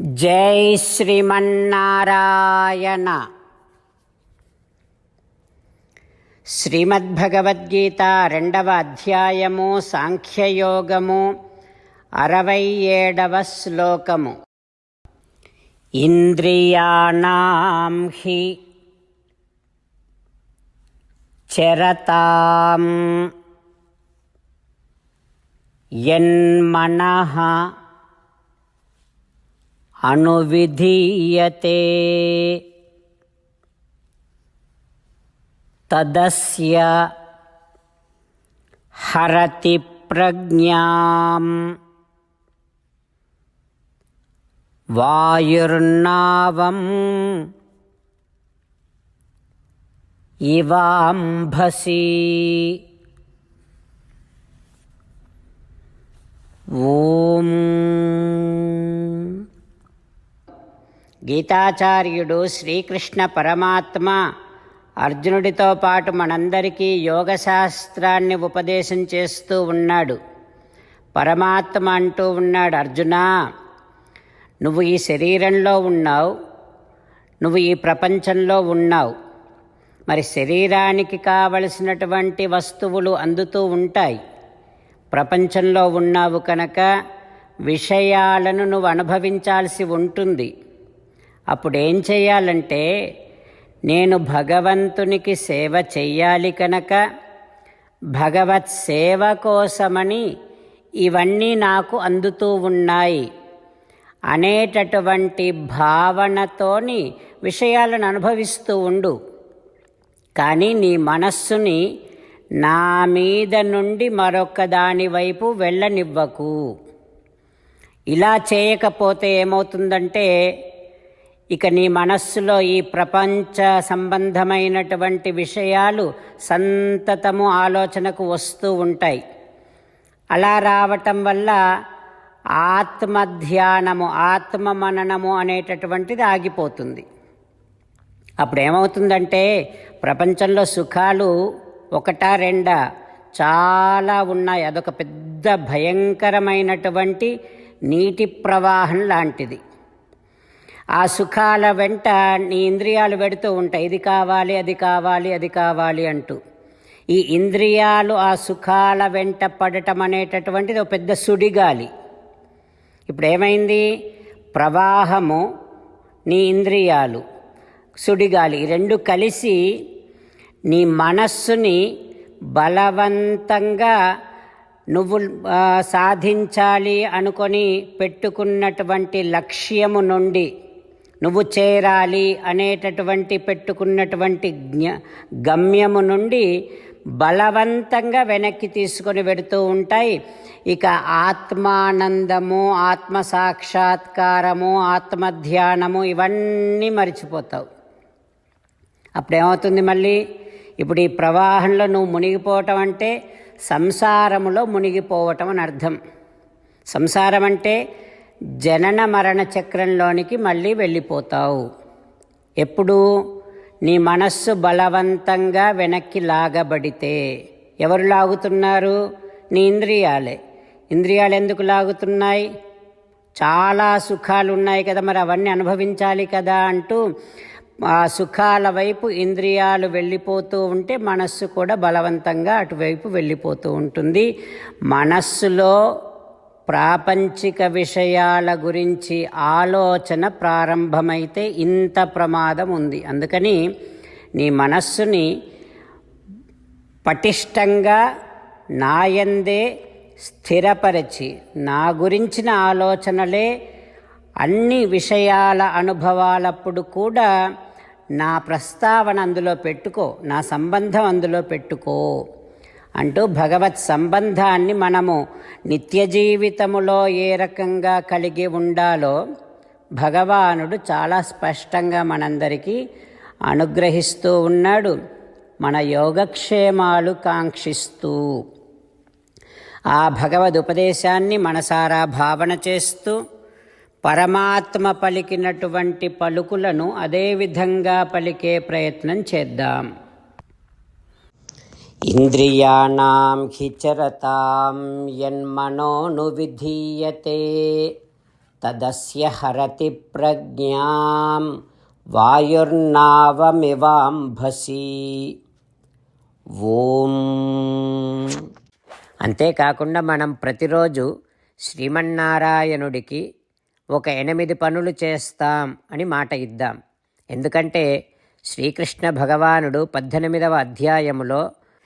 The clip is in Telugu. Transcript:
జై శ్రీమన్నారాయణ. శ్రీమద్భగవద్గీత రెండవ అధ్యాయము సాంఖ్యయోగము అరవై ఏడవ శ్లోకము. ఇంద్రియాణం హి చరతాం యన్మనః अनुविधीयते। तदस्य हरति हरतिप्रज्ञाम् वायुर्नावम्। इवाम्भसि। ॐ। గీతాచార్యుడు శ్రీకృష్ణ పరమాత్మ. అర్జునుడితో పాటు మనందరికీ యోగ శాస్త్రాన్ని ఉపదేశం చేస్తూ ఉన్నాడు. పరమాత్మ అంటూ ఉన్నాడు అర్జున నువ్వు ఈ శరీరంలో ఉన్నావు. నువ్వు ఈ ప్రపంచంలో ఉన్నావు. మరి శరీరానికి కావలసినటువంటి వస్తువులు అందుతూ ఉంటాయి. ప్రపంచంలో ఉన్నావు కనుక విషయాలను నువ్వు అనుభవించాల్సి ఉంటుంది. అప్పుడు ఏం చేయాలంటే నేను భగవంతునికి సేవ చెయ్యాలి కనుక భగవత్ సేవ కోసమని ఇవన్నీ నాకు అందుతూ ఉన్నాయి అనేటటువంటి భావనతోని విషయాలను అనుభవిస్తూ ఉండు. కానీ నీ మనస్సుని నా మీద నుండి మరొక దాని వైపు వెళ్ళనివ్వకు. ఇలా చేయకపోతే ఏమవుతుందంటే ఇక నీ మనస్సులో ఈ ప్రపంచ సంబంధమైనటువంటి విషయాలు సంతతము ఆలోచనకు వస్తూ ఉంటాయి. అలా రావటం వల్ల ఆత్మధ్యానము ఆత్మ మననము అనేటటువంటిది ఆగిపోతుంది. అప్పుడు ఏమవుతుందంటే ప్రపంచంలో సుఖాలు ఒకటా రెండా చాలా ఉన్నాయి. అదొక పెద్ద భయంకరమైనటువంటి నీటి ప్రవాహం లాంటిది. ఆ సుఖాల వెంట నీ ఇంద్రియాలు పెడుతూ ఉంటాయి. ఇది కావాలి అది కావాలి అది కావాలి అంటూ. ఈ ఇంద్రియాలు ఆ సుఖాల వెంట పడటం అనేటటువంటిది ఒక పెద్ద సుడిగాలి. ఇప్పుడు ఏమైంది? ప్రవాహము నీ ఇంద్రియాలు సుడిగాలి. ఈ రెండు కలిసి నీ మనస్సుని బలవంతంగా నువ్వు సాధించాలి అనుకొని పెట్టుకున్నటువంటి లక్ష్యము నుండి నువ్వు చేరాలి అనేటటువంటి పెట్టుకున్నటువంటి జ్ఞ గమ్యము నుండి బలవంతంగా వెనక్కి తీసుకొని పెడుతూ ఉంటాయి. ఇక ఆత్మానందము ఆత్మ సాక్షాత్కారము ఆత్మధ్యానము ఇవన్నీ మర్చిపోతావు. అప్పుడేమవుతుంది మళ్ళీ? ఇప్పుడు ఈ ప్రవాహంలో నువ్వు మునిగిపోవటం అంటే సంసారములో మునిగిపోవటం అని అర్థం. సంసారం అంటే జనన మరణ చక్రంలోనికి మళ్ళీ వెళ్ళిపోతావు. ఎప్పుడు? నీ మనస్సు బలవంతంగా వెనక్కి లాగబడితే. ఎవరు లాగుతున్నారు? నీ ఇంద్రియాలే. ఇంద్రియాలు ఎందుకు లాగుతున్నాయి? చాలా సుఖాలు ఉన్నాయి కదా మరి అవన్నీ అనుభవించాలి కదా అంటూ ఆ సుఖాల వైపు ఇంద్రియాలు వెళ్ళిపోతూ ఉంటే మనస్సు కూడా బలవంతంగా అటువైపు వెళ్ళిపోతూ ఉంటుంది. మనస్సులో ప్రాపంచిక విషయాల గురించి ఆలోచన ప్రారంభమైతే ఇంత ప్రమాదం ఉంది అందుకని నీ మనస్సుని పటిష్టంగా నాయందే స్థిరపరచి నా గురించిన ఆలోచనలే అన్ని విషయాల అనుభవాలప్పుడు కూడా నా ప్రస్తావన అందులో పెట్టుకో నా సంబంధం అందులో పెట్టుకో. అంటూ భగవత్ సంబంధాన్ని మనము నిత్య జీవితములో ఏ రకంగా కలిగి ఉండాలో భగవానుడు చాలా స్పష్టంగా మనందరికీ అనుగ్రహిస్తూ ఉన్నాడు. మన యోగక్షేమాలు కాంక్షిస్తూ. ఆ భగవద్ ఉపదేశాన్ని మనసారా భావన చేస్తూ పరమాత్మ పలికినటువంటి పలుకులను అదే విధంగా పలికే ప్రయత్నం చేద్దాం. ఇంద్రియాణం హిచరతాం చరతాం యన్మనోను విధీయతే. తదస్య హరతి ప్రజ్ఞాం వాయుర్నావమివాంభసి. ఓం. అంతేకాకుండా మనం ప్రతిరోజు శ్రీమన్నారాయణుడికి ఒక ఎనిమిది పనులు చేస్తాం అని మాట ఇద్దాం. ఎందుకంటే శ్రీకృష్ణ భగవానుడు పద్దెనిమిదవ అధ్యాయములో